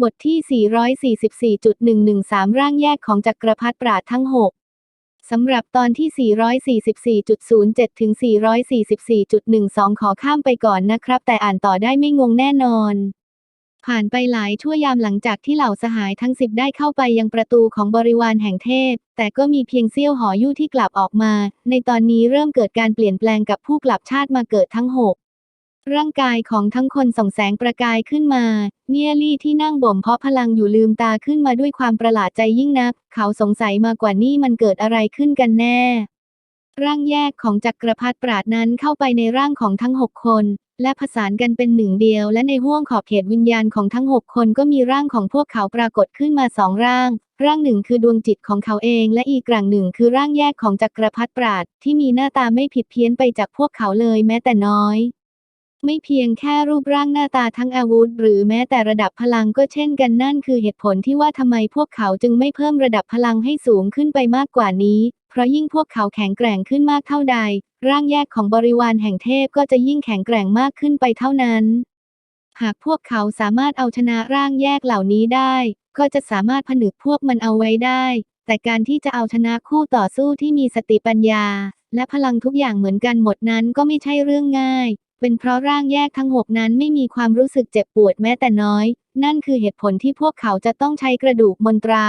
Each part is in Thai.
บทที่ 444.113 ร่างแยกของจักรพรรดิปราดทั้ง 6 สำหรับตอนที่ 444.07 ถึง 444.12 ขอข้ามไปก่อนนะครับ แต่อ่านต่อได้ไม่งงแน่นอน ผ่านไปหลายชั่วยามหลังจากที่เหล่าสหายทั้งสิบได้เข้าไปยังประตูของบริวารแห่งเทพ แต่ก็มีเพียงเสี้ยวหอยู่ที่กลับออกมา ในตอนนี้เริ่มเกิดการเปลี่ยนแปลงกับผู้กลับชาติมาเกิดทั้งหก ร่างกายของทั้งคนส่องแสงประกายขึ้นมา เนียลี่ที่นั่งบ่มเพาะพลังอยู่ลืมตาขึ้นมาด้วยความประหลาดใจยิ่งนัก เขาสงสัยมากกว่านี่มันเกิดอะไรขึ้นกันแน่ ร่างแยกของจักรพรรดิปราดนั้นเข้าไปในร่างของทั้งหกคน และผสานกันเป็นหนึ่งเดียว และในห้วงขอบเขตวิญญาณของทั้งหกคนก็มีร่างของพวกเขาปรากฏขึ้นมาสองร่าง ร่างหนึ่งคือดวงจิตของเขาเอง และอีกร่างหนึ่งคือร่างแยกของจักรพรรดิปราดที่มีหน้าตาไม่ผิดเพี้ยนไปจากพวกเขาเลยแม้แต่น้อย ไม่เพียงแค่รูปร่างหน้าตาทั้งอาวุธ หรือแม้แต่ระดับพลังก็เช่นกันนั่นคือเหตุผลที่ว่าทำไมพวกเขาจึงไม่เพิ่มระดับพลังให้สูงขึ้นไปมากกว่านี้ เพราะยิ่งพวกเขาแข็งแกร่งขึ้นมากเท่าใด ร่างแยกของบริวารแห่งเทพก็จะยิ่งแข็งแกร่งมากขึ้นไปเท่านั้น หากพวกเขาสามารถเอาชนะร่างแยกเหล่านี้ได้ ก็จะสามารถผนึกพวกมันเอาไว้ได้ แต่การที่จะเอาชนะคู่ต่อสู้ที่มีสติปัญญา และพลังทุกอย่างเหมือนกันหมดนั้นก็ไม่ใช่เรื่องง่าย เป็นเพราะร่างแยกทั้งหกนั้นไม่มีความรู้สึกเจ็บปวดแม้แต่น้อย นั่นคือเหตุผลที่พวกเขาจะต้องใช้กระดูกมนตรา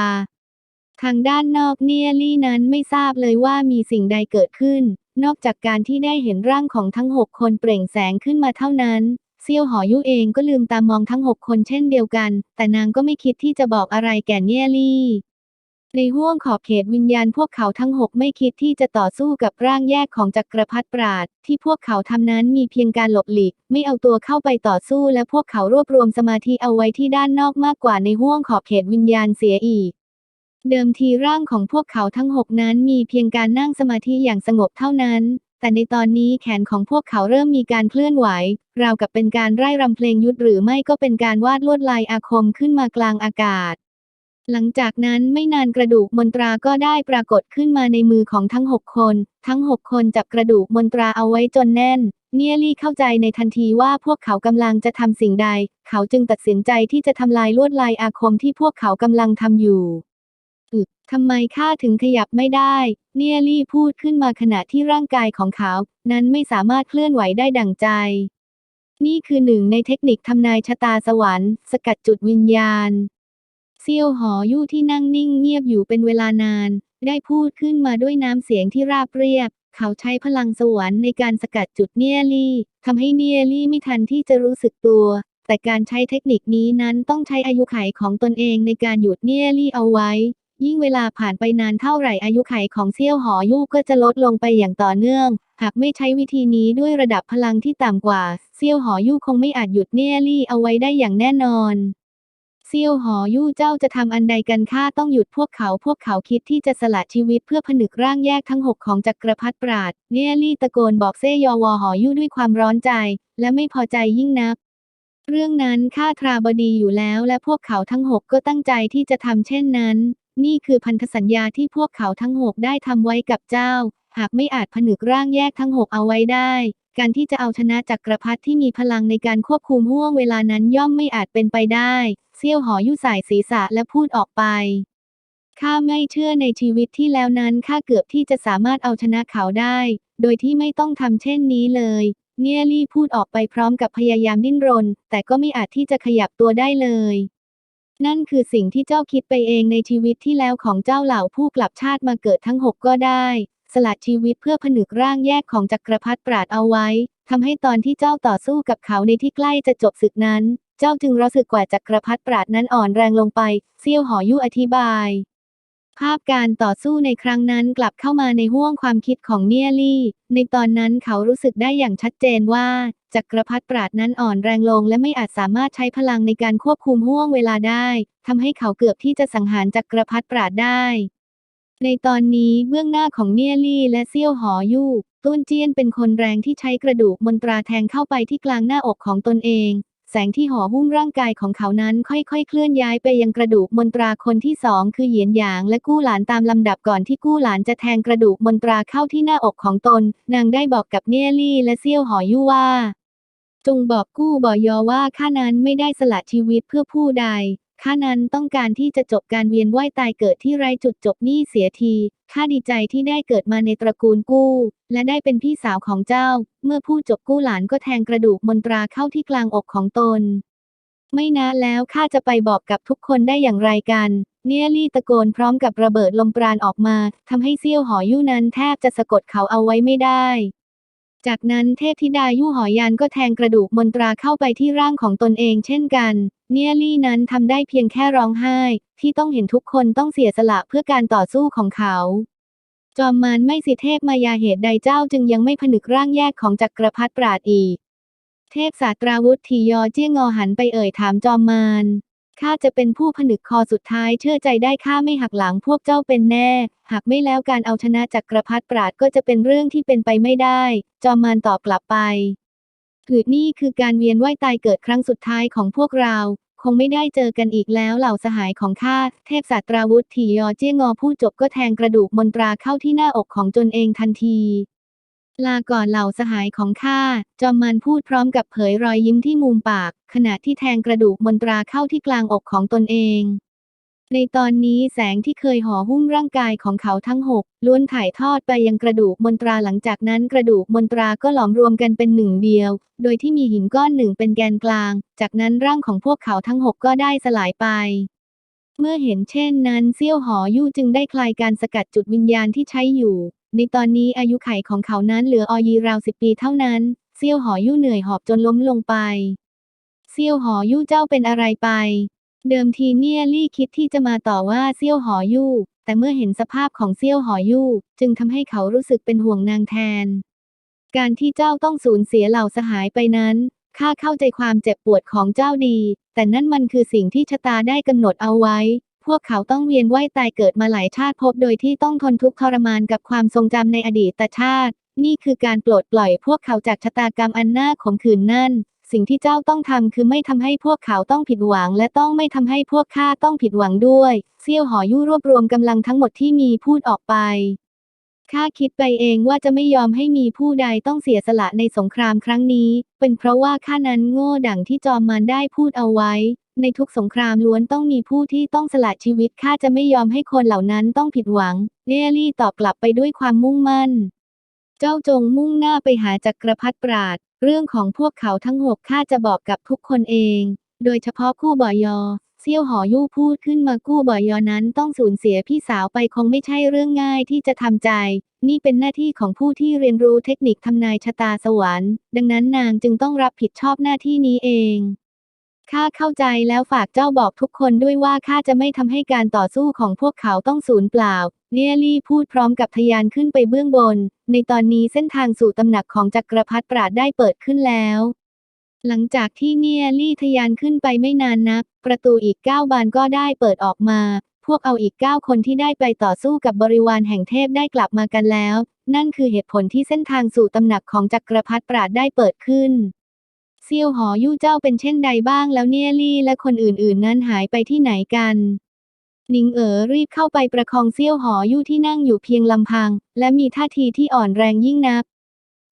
ทางด้านนอกเนียลี่นั้นไม่ทราบเลยว่ามีสิ่งใดเกิดขึ้น นอกจากการที่ได้เห็นร่างของทั้งหกคนเปล่งแสงขึ้นมาเท่านั้นเซี่ยวหอยุเองก็ลืมตามองทั้งหกคนเช่นเดียวกัน แต่นางก็ไม่คิดที่จะบอกอะไรแก่เนียลี่ ในห้วงขอบเขตวิญญาณพวกเขาทั้งหกไม่คิดที่จะต่อสู้กับร่างแยกของจักรพรรดิปราดที่พวกเขาทำนั้นมีเพียงการหลบหลีก ไม่เอาตัวเข้าไปต่อสู้และพวกเขารวบรวมสมาธิเอาไว้ที่ด้านนอกมากกว่าในห้วงขอบเขตวิญญาณเสียอีก เดิมทีร่างของพวกเขาทั้งหกนั้นมีเพียงการนั่งสมาธิอย่างสงบเท่านั้น แต่ในตอนนี้แขนของพวกเขาเริ่มมีการเคลื่อนไหว ราวกับเป็นการไร่รำเพลงยุทธหรือไม่ก็เป็นการวาดลวดลายอาคมขึ้นมากลางอากาศ หลังจากนั้นไม่นานกระดูกมนตราก็ได้ปรากฏขึ้นมาในมือของทั้งหกคน ทั้งหกคนจับกระดูกมนตราเอาไว้จนแน่น เนียลี่เข้าใจในทันทีว่าพวกเขากำลังจะทำสิ่งใด เขาจึงตัดสินใจที่จะทำลายลวดลายอาคมที่พวกเขากำลังทำอยู่อึทำไมข้าถึงขยับไม่ได้ เนียลี่พูดขึ้นมาขณะที่ร่างกายของเขา นั้นไม่สามารถเคลื่อนไหวได้ดั่งใจ นี่คือหนึ่งในเทคนิคทำนายชะตาสวรรค์ สกัดจุดวิญญาณ เซียวหอยู่ที่นั่งนิ่งเงียบอยู่เป็นเวลานาน ได้พูดขึ้นมาด้วยน้ำเสียงที่ราบเรียบ เขาใช้พลังสวรรค์ในการสกัดจุดเนียลี่ทำให้เนียลี่ไม่ทันที่จะรู้สึกตัว แต่การใช้เทคนิคนี้นั้นต้องใช้อายุไขของตนเองในการหยุดเนียลี่เอาไว้ ยิ่งเวลาผ่านไปนานเท่าไหร่อายุไขของเซี่ยวหอยู่ก็จะลดลงไปอย่างต่อเนื่อง หากไม่ใช้วิธีนี้ด้วยระดับพลังที่ต่ำกว่า เซี่ยวหอยู่คงไม่อาจหยุดเนียลี่เอาไว้ได้อย่างแน่นอน เซี่ยวหอยู่เจ้าจะทำอันใดกันข้าต้องหยุดพวกเขา พวกเขาคิดที่จะสละชีวิตเพื่อผนึกร่างแยกทั้งหกของจักรพรรดิปราดเนียลี่ตะโกนบอกเซยอวอหอยู่ด้วยความร้อนใจ และไม่พอใจยิ่งนัก เรื่องนั้นข้าทราบดีอยู่แล้วและพวกเขาทั้งหกก็ตั้งใจที่จะทำเช่นนั้น นี่คือพันธสัญญาที่พวกเขาทั้งหกได้ทำไว้กับเจ้า หากไม่อาจผนึกร่างแยกทั้งหกเอาไว้ได้การที่จะเอาชนะจักรพรรดิที่มีพลังในการควบคุมห่วงเวลานั้นย่อมไม่อาจเป็นไปได้ เซี่ยวหอยุ่สายศีรษะและพูดออกไป ข้าไม่เชื่อในชีวิตที่แล้วนั้นข้าเกือบที่จะสามารถเอาชนะเขาได้ โดยที่ไม่ต้องทำเช่นนี้เลย เนียลี่พูดออกไปพร้อมกับพยายามดิ้นรน แต่ก็ไม่อาจที่จะขยับตัวได้เลย นั่นคือสิ่งที่เจ้าคิดไปเองในชีวิตที่แล้วของเจ้าเหล่าผู้กลับชาติมาเกิดทั้งหกก็ได้สละชีวิตเพื่อผนึกร่างแยกของจักรพรรดิปราดเอาไว้ทำให้ตอนที่เจ้าต่อสู้กับเขาในที่ใกล้จะจบศึกนั้นเจ้าจึงรู้สึกกว่าจักรพรรดิปราดนั้นอ่อนแรงลงไป เซี่ยวหอยุอธิบาย ภาพการต่อสู้ในครั้งนั้นกลับเข้ามาในห้วงความคิดของเนียลี่ ในตอนนั้นเขารู้สึกได้อย่างชัดเจนว่าจักรพรรดิปราดนั้นอ่อนแรงลงและไม่อาจสามารถใช้พลังในการควบคุมห้วงเวลาได้ทำให้เขาเกือบที่จะสังหารจักรพรรดิปราดได้ ในตอนนี้เบื้องหน้าของเนียลี่และเซี่ยวหอยู่ตุ้นเจี้ยนเป็นคนแรงที่ใช้กระดูกมนตราแทงเข้าไปที่กลางหน้าอกของตนเอง แสงที่ห่อหุ้มร่างกายของเขานั้นค่อยๆ เคลื่อนย้ายไปยังกระดูกมนตราคนที่สองคือเหยียนหยางและกู้หลานตามลำดับก่อนที่กู้หลานจะแทงกระดูกมนตราเข้าที่หน้าอกของตน นางได้บอกกับเนียลี่และเซี่ยวหอยู่ว่า จงบอกกู้บอยอว่าข้านั้นไม่ได้สละชีวิตเพื่อผู้ใด ข้านั้นต้องการที่จะจบการเวียนว่ายตายเกิดที่ไร้จุดจบนี่เสียที ข้าดีใจที่ได้เกิดมาในตระกูลกู้ และได้เป็นพี่สาวของเจ้า เมื่อผู้จบกู้หลานก็แทงกระดูกมนตราเข้าที่กลางอกของตน ไม่นานแล้วข้าจะไปบอกกับทุกคนได้อย่างไรกัน เนียลี่ตะโกนพร้อมกับระเบิดลมปราณออกมาทำให้เซี่ยวหอยู่นั้นแทบจะสะกดเขาเอาไว้ไม่ได้ จากนั้นเทพธิดายู่หอยันก็แทงกระดูกมนตราเข้าไปที่ร่างของตนเองเช่นกัน เนียลี่นั้นทำได้เพียงแค่ร้องไห้ ที่ต้องเห็นทุกคนต้องเสียสละเพื่อการต่อสู้ของเขา จอมมารไม่สิเทพมายาเหตุใดเจ้าจึงยังไม่ผนึกร่างแยกของจักรพรรดิปราดอีก เทพศาสตราวุธทียอเจี้ยงอหันไปเอ่ยถามจอมมาร ข้าจะเป็นผู้ผนึกคอสุดท้ายเชื่อใจได้ข้าไม่หักหลังพวกเจ้าเป็นแน่ หากไม่แล้วการเอาชนะจักรพรรดิปราดก็จะเป็นเรื่องที่เป็นไปไม่ได้ จอมมารตอบกลับไปถือนี่คือการเวียนว่ายตายเกิดครั้งสุดท้ายของพวกเรา คงไม่ได้เจอกันอีกแล้วเหล่าสหายของข้าเทพศาสตราวุธถียอเจี้ยงอผู้จบก็แทงกระดูกมนตราเข้าที่หน้าอกของตนเองทันที ลาก่อนเหล่าสหายของข้า จอมมันพูดพร้อมกับเผยรอยยิ้มที่มุมปาก ขณะที่แทงกระดูกมนตราเข้าที่กลางอกของตนเอง ในตอนนี้แสงที่เคยห่อหุ้มร่างกายของเขาทั้งหกล้วนถ่ายทอดไปยังกระดูกมนตราหลังจากนั้นกระดูกมนตราก็หลอมรวมกันเป็นหนึ่งเดียว โดยที่มีหินก้อนหนึ่งเป็นแกนกลาง จากนั้นร่างของพวกเขาทั้งหกก็ได้สลายไปเมื่อเห็นเช่นนั้นเซี่ยวหอยู่จึงได้คลายการสกัดจุดวิญญาณที่ใช้อยู่ ในตอนนี้อายุไขของเขานั้นเหลือออยีราวสิบปีเท่านั้น เซี่ยวหอยู่เหนื่อยหอบจนล้มลงไป เซี่ยวหอยู่เจ้าเป็นอะไรไป เดิมทีเนี่ยลี่คิดที่จะมาต่อว่าเซี่ยวหอยู่ แต่เมื่อเห็นสภาพของเซี่ยวหอยู่จึงทำให้เขารู้สึกเป็นห่วงนางแทน การที่เจ้าต้องสูญเสียเหล่าสหายไปนั้นข้าเข้าใจความเจ็บปวดของเจ้าดี แต่นั่นมันคือสิ่งที่ชะตาได้กำหนดเอาไว้ พวกเขาต้องเวียนว่ายตายเกิดมาหลายชาติพบโดยที่ต้องทนทุกข์ทรมานกับความทรงจำในอดีตชาติ นี่คือการปลดปล่อยพวกเขาจากชะตากรรมอันน่าขมขื่นนั่น สิ่งที่เจ้าต้องทำคือไม่ทำให้พวกเขาต้องผิดหวัง และต้องไม่ทำให้พวกข้าต้องผิดหวังด้วย เซี่ยวหอยู่รวบรวมกำลังทั้งหมดที่มีพูดออกไป ข้าคิดไปเองว่าจะไม่ยอมให้มีผู้ใดต้องเสียสละในสงครามครั้งนี้ เป็นเพราะว่าข้านั้นโง่ดั่งที่จอมมารได้พูดเอาไว้ ในทุกสงครามล้วนต้องมีผู้ที่ต้องสละชีวิตข้าจะไม่ยอมให้คนเหล่านั้นต้องผิดหวังเนลี่ตอบกลับไปด้วยความมุ่งมั่น เจ้าจงมุ่งหน้าไปหาจักรพรรดิปราด เรื่องของพวกเขาทั้งหกข้าจะบอกกับทุกคนเอง โดยเฉพาะคู่บ่อยอ เซี่ยวหอยู่พูดขึ้นมากู้บ่อยอนั้นต้องสูญเสียพี่สาวไปคงไม่ใช่เรื่องง่ายที่จะทำใจ นี่เป็นหน้าที่ของผู้ที่เรียนรู้เทคนิคทำนายชะตาสวรรค์ ดังนั้นนางจึงต้องรับผิดชอบหน้าที่นี้เองข้าเข้าใจแล้วฝากเจ้าบอกทุกคนด้วยว่าข้าจะไม่ทำให้การต่อสู้ของพวกเขาต้องสูญเปล่า เนียลี่พูดพร้อมกับทะยานขึ้นไปเบื้องบน ในตอนนี้เส้นทางสู่ตำหนักของจักรพรรดิปราดได้เปิดขึ้นแล้ว หลังจากที่เนียลี่ทะยานขึ้นไปไม่นานนัก ประตูอีกเก้าบานก็ได้เปิดออกมา พวกเอาอีกเก้าคนที่ได้ไปต่อสู้กับบริวารแห่งเทพได้กลับมากันแล้ว นั่นคือเหตุผลที่เส้นทางสู่ตำหนักของจักรพรรดิปราดได้เปิดขึ้น เซียวหอยู่เจ้าเป็นเช่นใดบ้างแล้วเนียลี่และคนอื่นๆ นั้นหายไปที่ไหนกันนิงเอ๋อรีบเข้าไปประคองเซียวหอยู่ที่นั่งอยู่เพียงลำพัง และมีท่าทีที่อ่อนแรงยิ่งนัก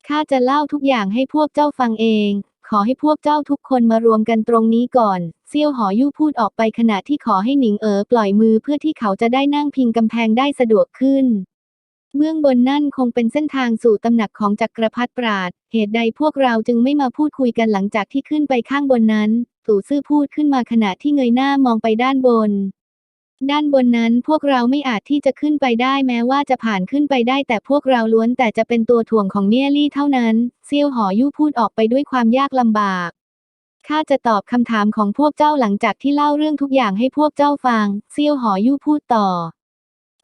ข้าจะเล่าทุกอย่างให้พวกเจ้าฟังเอง ขอให้พวกเจ้าทุกคนมารวมกันตรงนี้ก่อน เซี่ยวหอยู่พูดออกไปขณะที่ขอให้หนิงเอ๋อปล่อยมือเพื่อที่เขาจะได้นั่งพิงกำแพงได้สะดวกขึ้น เบื้องบนนั่นคงเป็นเส้นทางสู่ตำหนักของจักรพรรดิปราด เหตุใดพวกเราจึงไม่มาพูดคุยกันหลังจากที่ขึ้นไปข้างบนนั้น ตู่ซื่อพูดขึ้นมาขณะที่เงยหน้ามองไปด้านบน ด้านบนนั้นพวกเราไม่อาจที่จะขึ้นไปได้แม้ว่าจะผ่านขึ้นไปได้แต่พวกเราล้วนแต่จะเป็นตัวถ่วงของเนียลี่เท่านั้น เซียวหอยู่พูดออกไปด้วยความยากลำบากข้าจะตอบคำถามของพวกเจ้าหลังจากที่เล่าเรื่องทุกอย่างให้พวกเจ้าฟัง เซียวหอยู่พูดต่อ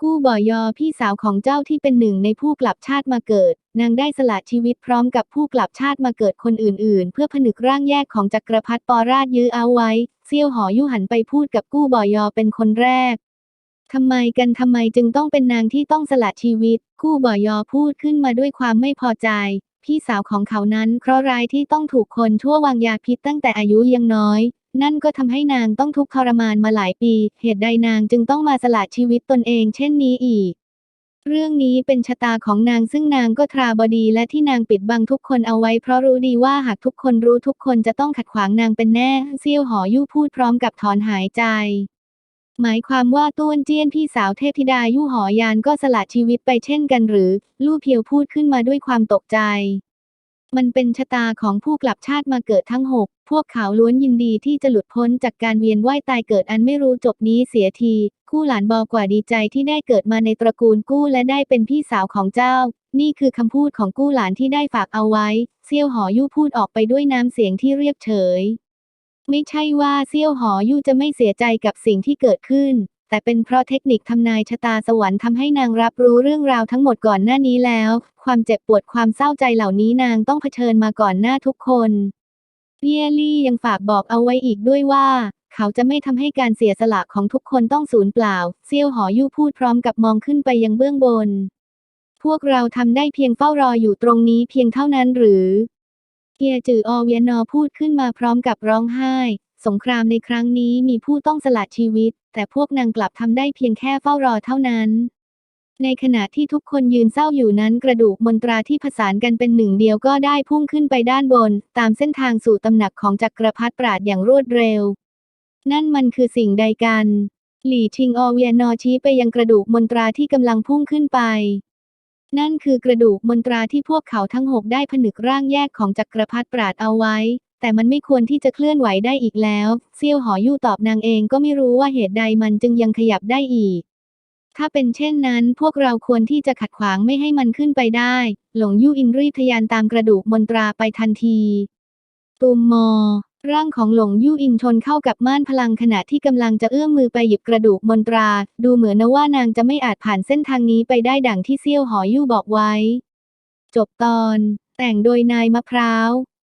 กู้บ่อยอพี่สาวของเจ้าที่เป็นหนึ่งในผู้กลับชาติมาเกิด นางได้สละชีวิตพร้อมกับผู้กลับชาติมาเกิดคนอื่นๆ เพื่อผนึกร่างแยกของจักรพรรดิปอราชยื้อเอาไว้ เซี่ยวหอยู่หันไปพูดกับกู้บ่อยอเป็นคนแรกทำไมกันทำไมจึงต้องเป็นนางที่ต้องสละชีวิต กู้บ่อยอพูดขึ้นมาด้วยความไม่พอใจ พี่สาวของเขานั้นเคราะห์ร้ายที่ต้องถูกคนชั่ววางยาพิษตั้งแต่อายุยังน้อย นั่นก็ทำให้นางต้องทุกข์ทรมานมาหลายปี เหตุใดนางจึงต้องมาสละชีวิตตนเองเช่นนี้อีก เรื่องนี้เป็นชะตาของนางซึ่งนางก็ทราบดีและที่นางปิดบังทุกคนเอาไว้เพราะรู้ดีว่าหากทุกคนรู้ทุกคนจะต้องขัดขวางนางเป็นแน่เซี่ยวหอยู่พูดพร้อมกับถอนหายใจ หมายความว่าต้วนเจี้ยนพี่สาวเทพธิดายู่หอยานก็สละชีวิตไปเช่นกันหรือ ลู่เพียวพูดขึ้นมาด้วยความตกใจ มันเป็นชะตาของผู้กลับชาติมาเกิดทั้งหก พวกเขาล้วนยินดีที่จะหลุดพ้นจากการเวียนว่ายตายเกิดอันไม่รู้จบนี้เสียทีกู้หลานบอกว่าดีใจที่ได้เกิดมาในตระกูลกู้และได้เป็นพี่สาวของเจ้า นี่คือคำพูดของกู้หลานที่ได้ฝากเอาไว้ เซี่ยวหอยู่พูดออกไปด้วยน้ำเสียงที่เรียบเฉย ไม่ใช่ว่าเซี่ยวหอยู่จะไม่เสียใจกับสิ่งที่เกิดขึ้น แต่เป็นเพราะเทคนิคทำนายชะตาสวรรค์ทำให้นางรับรู้เรื่องราวทั้งหมดก่อนหน้านี้แล้ว ความเจ็บปวดความเศร้าใจเหล่านี้นางต้องเผชิญมาก่อนหน้าทุกคนเลียลี่ยังฝากบอกเอาไว้อีกด้วยว่า เขาจะไม่ทำให้การเสียสละของทุกคนต้องสูญเปล่า เซี่ยวหอยู่พูดพร้อมกับมองขึ้นไปยังเบื้องบน พวกเราทำได้เพียงเฝ้ารออยู่ตรงนี้เพียงเท่านั้นหรือเกียจืออเวียนอพูดขึ้นมาพร้อมกับร้องไห้ สงครามในครั้งนี้มีผู้ต้องสละชีวิต แต่พวกนางกลับทำได้เพียงแค่เฝ้ารอเท่านั้น ในขณะที่ทุกคนยืนเศร้าอยู่นั้นกระดูกมนตราที่ผสานกันเป็นหนึ่งเดียวก็ได้พุ่งขึ้นไปด้านบน ตามเส้นทางสู่ตำหนักของจักรพรรดิปราดอย่างรวดเร็ว นั่นมันคือสิ่งใดกัน หลี่ชิงอเวียนอชี้ไปยังกระดูกมนตราที่กำลังพุ่งขึ้นไปนั่นคือกระดูกมนตราที่พวกเขาทั้งหกได้ผนึกร่างแยกของจักรพรรดิปราดเอาไว้ แต่มันไม่ควรที่จะเคลื่อนไหวได้อีกแล้วเซี่ยวหอยู่ตอบนางเองก็ไม่รู้ว่าเหตุใดมันจึงยังขยับได้อีก ถ้าเป็นเช่นนั้นพวกเราควรที่จะขัดขวางไม่ให้มันขึ้นไปได้ หลงยู่อินรีบทยานตามกระดูกมนตราไปทันทีตุมมอ ร่างของหลงยู่อินชนเข้ากับม่านพลังขณะที่กำลังจะเอื้อมมือไปหยิบกระดูกมนตรา ดูเหมือนนะว่านางจะไม่อาจผ่านเส้นทางนี้ไปได้ดังที่เซี่ยวหอยู่บอกไว้ จบตอน แต่งโดยนายมะพร้าว